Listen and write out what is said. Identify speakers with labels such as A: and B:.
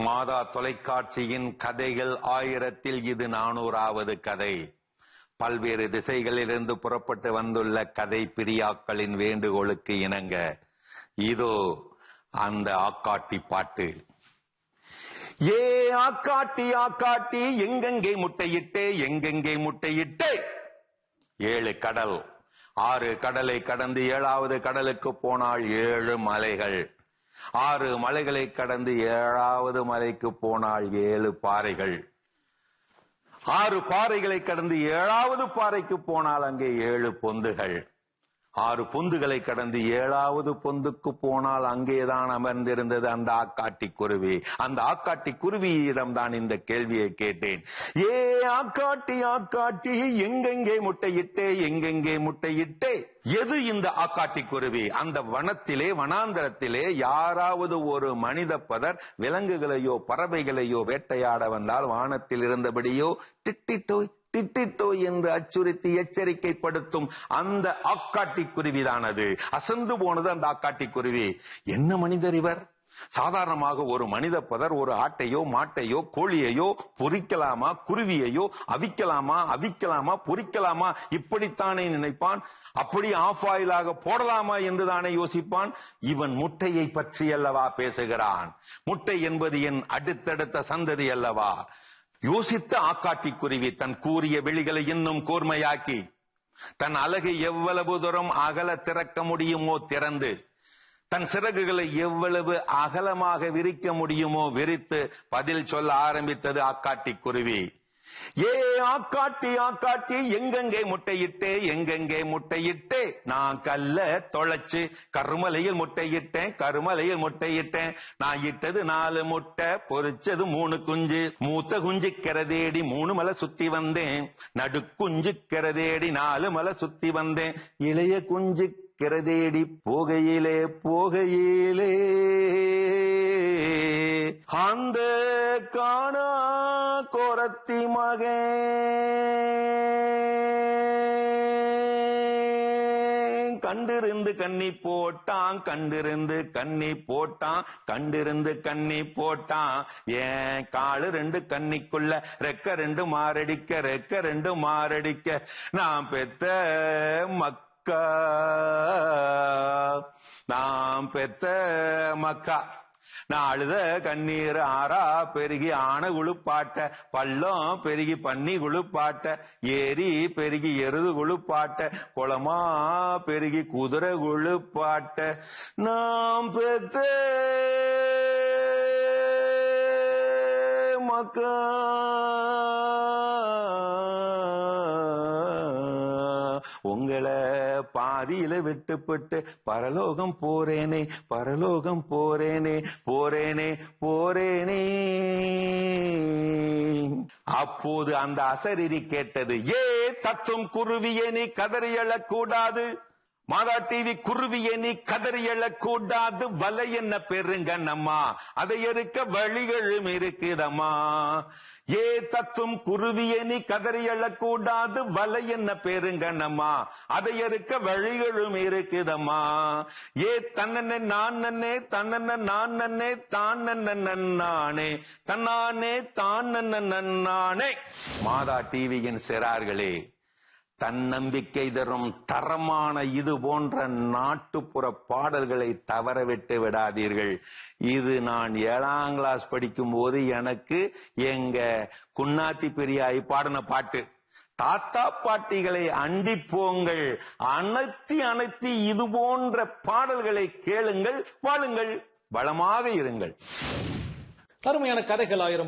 A: மாதா தொலைக்காட்சியின் கதைகள் ஆயிரத்தில் இது நானூறாவது கதை. பல்வேறு திசைகளிலிருந்து புறப்பட்டு வந்துள்ள கதை பிரியாக்களின் வேண்டுகோளுக்கு இணங்க. இதோ அந்த ஆக்காட்டி பாட்டு. ஏ ஆக்காட்டி ஆக்காட்டி எங்கெங்கே முட்டையிட்டே எங்கெங்கே முட்டையிட்டே? ஏழு கடல். ஆறு கடலை கடந்து ஏழாவது கடலுக்கு போனால் ஏழு மலைகள். ஆறு மலைகளை கடந்து ஏழாவது மலைக்கு போனால் ஏழு பாறைகள். ஆறு பாறைகளை கடந்து ஏழாவது பாறைக்கு போனால் அங்கே ஏழு பொந்துகள். ஆறு பொந்துகளை கடந்து ஏழாவது பொந்துக்கு போனால் அங்கேதான் அமர்ந்திருந்தது அந்த ஆக்காட்டி குருவி. அந்த ஆக்காட்டி குருவியிடம் தான் இந்த கேள்வியை கேட்டேன். ஏ ஆக்காட்டி ஆக்காட்டி எங்கெங்கே முட்டையிட்டே எங்கெங்கே முட்டையிட்டே? எது இந்த ஆக்காட்டி குருவி அந்த வனத்திலே வனாந்தரத்திலே யாராவது ஒரு மனித பதர் விலங்குகளையோ பறவைகளையோ வேட்டையாட வந்தால் வானத்தில் இருந்தபடியோ டிட்டிட்டோய் திட்டிட்டோ என்று அச்சுறுத்தி எச்சரிக்கைப்படுத்தும் அந்த ஆக்காட்டி குருவிதானது அசந்து போனது அந்த ஆக்காட்டி குருவி என்ன மனிதர் இவர்? சாதாரணமாக ஒரு மனித பதர் ஒரு ஆட்டையோ மாட்டையோ கோழியையோ பொறிக்கலாமா குருவியையோ அவிக்கலாமா அவிக்கலாமா பொறிக்கலாமா? இப்படித்தானே நினைப்பான்? அப்படி ஆஃப் ஆயிலாக போடலாமா என்று தானே யோசிப்பான்? இவன் முட்டையை பற்றி அல்லவா பேசுகிறான்? முட்டை என்பது என் அடுத்தடுத்த சந்ததி அல்லவா? யோசித்த ஆக்காட்டி குருவி தன் கூறிய விழிகளை இன்னும் கூர்மையாக்கி தன் அழகை எவ்வளவு தூரம் அகல திறக்க முடியுமோ திறந்து தன் சிறகுகளை எவ்வளவு அகலமாக விரிக்க முடியுமோ விரித்து பதில் சொல்ல ஆரம்பித்தது ஆக்காட்டி குருவி. ஏ ஆக்காட்டி ஆக்காட்டி எங்கெங்கே முட்டையிட்டே எங்கெங்கே முட்டையிட்டே. நான் கல்ல தொலைச்சு கருமலையில் முட்டையிட்டேன் கருமலையில் முட்டையிட்டேன். நான் இட்டது நாலு முட்டை பொறிச்சது மூணு குஞ்சு. மூத்த குஞ்சு கரதேடி மூணு மலை சுத்தி வந்தேன். நடு குஞ்சு கரதேடி நாலு மலை சுத்தி வந்தேன். இளைய குஞ்சு கிரதேடி போகையிலே போகையிலே. அந்த காணா கோரத்தி மகன் கண்டிருந்து கண்ணி போட்டான் கண்டிருந்து கண்ணி போட்டான் கண்டிருந்து கண்ணி போட்டான். ஏன் காலு ரெண்டு கண்ணிக்குள்ள ரெக்க ரெண்டு மாரடிக்க ரெக்க ரெண்டு மாரடிக்க. நான் பெத்த மக்க நாம் பெத்த மக்கா. நான் அழுத கண்ணீர் ஆறா பெருகி ஆன குழுப்பாட்ட பள்ளம் பெருகி பன்னி குழுப்பாட்ட ஏரி பெருகி எருது குழுப்பாட்ட குளமா பெருகி குதிரை குழுப்பாட்ட நாம் பெத்த மக்கா. உங்களை பாதியில விட்டுப்பட்டு பரலோகம் போறேனே பரலோகம் போறேனே போறேனே போறேனே. அப்போது அந்த அசரிதி கேட்டது ஏ தத்தும் குருவியே நீ கதறி எழக்கூடாது? மாதா டிவி குருவியை நீ கதறி எழக்கூடாது. வலை என்ன பெருங்கண்ணம்மா? அதை இருக்க வழிகளும் இருக்குதம்மா. ஏ தத்துவம் குருவியை நீ கதறி எழக்கூடாது. வலை என்ன பெருங்கண்ணம்மா? அதை இருக்க வழிகளும் இருக்குதம்மா. ஏ தன்னே நான் நன்னே தன்னே நான் நன்னே தான் நன்ன தன்னானே தான் நன்ன நன்னானே. மாதா டிவியின் சிறார்களே தன்னம்பிக்கை தரும் தரமான இது போன்ற நாட்டுப்புற பாடல்களை தவறவிட்டு விடாதீர்கள். இது நான் ஏழாம் கிளாஸ் படிக்கும் போது எனக்கு எங்க குன்னாத்தி பெரியாய் பாடின பாட்டு. தாத்தா பாட்டிகளை அண்டி போங்கள் அனைத்தி அனைத்தி இது போன்ற பாடல்களை கேளுங்கள் வாழுங்கள் வளமாக இருங்கள்.
B: அருமையான கதைகள் ஆயிரம்